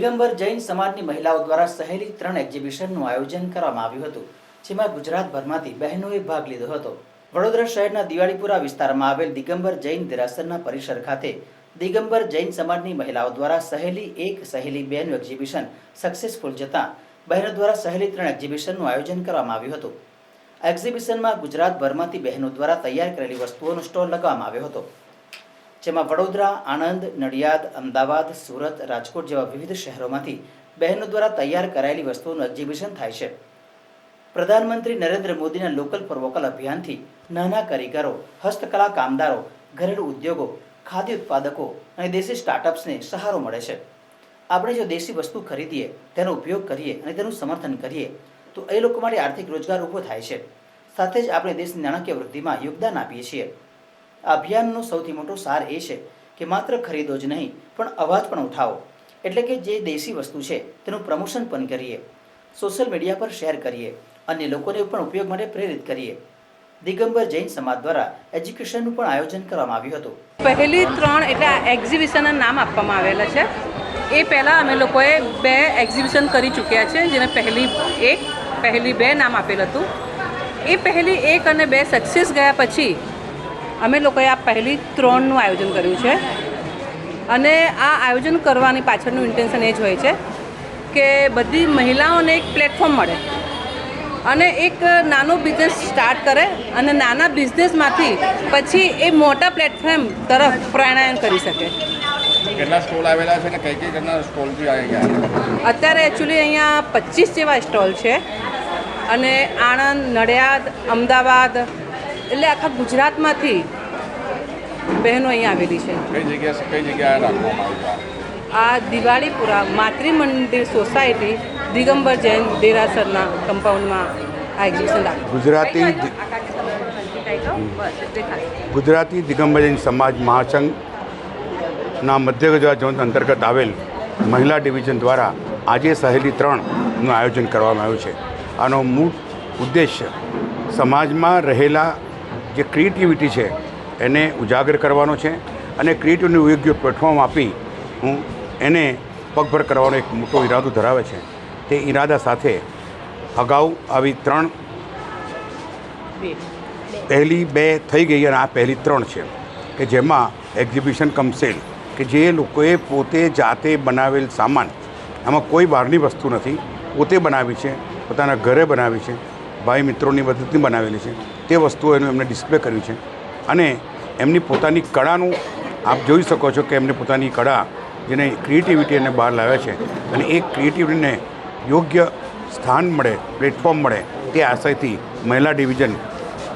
દિગંબર જૈન સમાજની મહિલાઓ દ્વારા સહેલી ત્રણ એક્ઝિબિશનનું આયોજન કરવામાં આવ્યું હતું, જેમાં ગુજરાતભરમાંથી બહેનોએ ભાગ લીધો હતો. વડોદરા શહેરના દિવાળીપુરા વિસ્તારમાં આવેલ દિગંબર જૈન દેરાસરના પરિસર ખાતે દિગંબર જૈન સમાજની મહિલાઓ દ્વારા સહેલી એક, સહેલી બેનું એક્ઝિબિશન સક્સેસફુલ જતાં બહેનો દ્વારા સહેલી ત્રણ એક્ઝિબિશનનું આયોજન કરવામાં આવ્યું હતું. એક્ઝિબિશનમાં ગુજરાતભરમાંથી બહેનો દ્વારા તૈયાર કરેલી વસ્તુઓનો સ્ટોલ લગાવવામાં આવ્યો હતો. જેમાં વડોદરા, આણંદ, નડિયાદ, અમદાવાદ, સુરત, રાજકોટ જેવા વિવિધ શહેરોમાંથી બહેનો દ્વારા તૈયાર કરાયેલી વસ્તુઓનું એક્ઝિબિશન થાય છે. પ્રધાનમંત્રી નરેન્દ્ર મોદીના લોકલ ફોર વોકલ અભિયાનથી નાના કારીગરો, હસ્તકલા કામદારો, ઘરેલુ ઉદ્યોગો, ખાદ્ય ઉત્પાદકો અને દેશી સ્ટાર્ટઅપ્સને સહારો મળે છે. આપણે જો દેશી વસ્તુ ખરીદીએ, તેનો ઉપયોગ કરીએ અને તેનું સમર્થન કરીએ, તો એ લોકો માટે આર્થિક રોજગાર ઊભો થાય છે. સાથે જ આપણે દેશની નાણાકીય વૃદ્ધિમાં યોગદાન આપીએ છીએ. અભિયાનનો સૌથી મોટો સાર એ છે કે માત્ર ખરીદો જ નહીં, પણ અવાજ પણ ઉઠાવો. એટલે કે જે દેશી વસ્તુ છે, તેનું પ્રમોશન પણ કરીએ. સોશિયલ મીડિયા પર શેર કરીએ. અને લોકોને પણ ઉપયોગ માટે પ્રેરિત કરીએ. દિગંબર જૈન સમાજ દ્વારા એજ્યુકેશનનું પણ આયોજન કરવામાં આવ્યું હતું. પહેલી ત્રણ એટલે એક્ઝિબિશનના નામ આપવામાં આવેલા છે. એ પહેલાં અમે લોકોએ બે એક્ઝિબિશન કરી ચૂક્યા છે, જેને પહેલી એક, પહેલી બે નામ આપેલ હતું. એ પહેલી એક અને બે સક્સેસ ગયા પછી અમે લોકોએ આ પહેલી ત્રણનું આયોજન કર્યું છે. અને આ આયોજન કરવાની પાછળનું ઇન્ટેન્શન એ જ હોય છે કે બધી મહિલાઓને એક પ્લેટફોર્મ મળે અને એક નાનો બિઝનેસ સ્ટાર્ટ કરે અને નાના બિઝનેસમાંથી પછી એ મોટા પ્લેટફોર્મ તરફ પ્રયાણાયન કરી શકે. કેટલા સ્ટોલ આવેલા છે ને કઈ કઈ રીતના સ્ટોલથી આવી ગયા અત્યારે એકચ્યુઅલી અહીંયા પચીસ જેવા સ્ટોલ છે. અને આણંદ નડિયાદ અમદાવાદ એટલે આખા ગુજરાતમાંથી બહેનો અહીંયા આવેલી છે. કઈ જગ્યા કઈ જગ્યાએ રાખવામાં આવ્યું આ દિવાળીપુરા માતૃ મંદિર સોસાયટી દિગંબર જૈન દેરાસરના કમ્પાઉન્ડમાં આ એક્ઝિબિશન ગુજરાતી ગુજરાતી દિગંબર જૈન સમાજ મહાસંઘના મધ્ય ગુજરાત ઝોન અંતર્ગત આવેલ મહિલા ડિવિઝન દ્વારા આજે સહેલી ત્રણનું આયોજન કરવામાં આવ્યું છે. આનો મૂળ ઉદ્દેશ્ય સમાજમાં રહેલા જે ક્રિએટિવિટી છે, એને ઉજાગર કરવાનો છે અને ક્રિએટિવને યોગ્ય પ્લેટફોર્મ આપી હું એને પગભર કરવાનો એક મોટો ઈરાદો ધરાવે છે. તે ઈરાદા સાથે અગાઉ આવી ત્રણ પહેલી બે થઈ ગઈ અને આ પહેલી ત્રણ છે કે જેમાં એક્ઝિબિશન કમ સેલ કે જે લોકોએ પોતે જાતે બનાવેલ સામાન, આમાં કોઈ બહારની વસ્તુ નથી, પોતે બનાવી છે, પોતાના ઘરે બનાવી છે, ભાઈ મિત્રોની મદદથી બનાવેલી છે. તે વસ્તુઓ એનું એમને ડિસ્પ્લે કર્યું છે. અને એમની પોતાની કળાનું આપ જોઈ શકો છો કે એમને પોતાની કળા જેને ક્રિએટિવિટી એને બહાર લાવ્યા છે. અને એ ક્રિએટિવિટીને યોગ્ય સ્થાન મળે પ્લેટફોર્મ મળે તે આશયથી મહિલા ડિવિઝન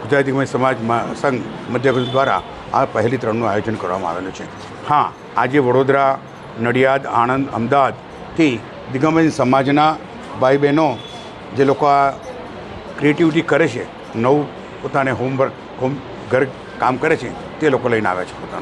ગુજરાતી દિગંબર સમાજ સંઘ મધ્યપ્રદેશ દ્વારા આ પહેલી ત્રણનું આયોજન કરવામાં આવેલું છે. હા, આજે વડોદરા, નડિયાદ, આણંદ અમદાવાદથી દિગંબર સમાજના ભાઈ બહેનો જે લોકો આ ક્રિએટિવિટી કરે છે, નવું પોતાને હોમવર્ક હોમ ઘર કામ કરે છે તે લોકો લઈને આવે છે પોતાનું.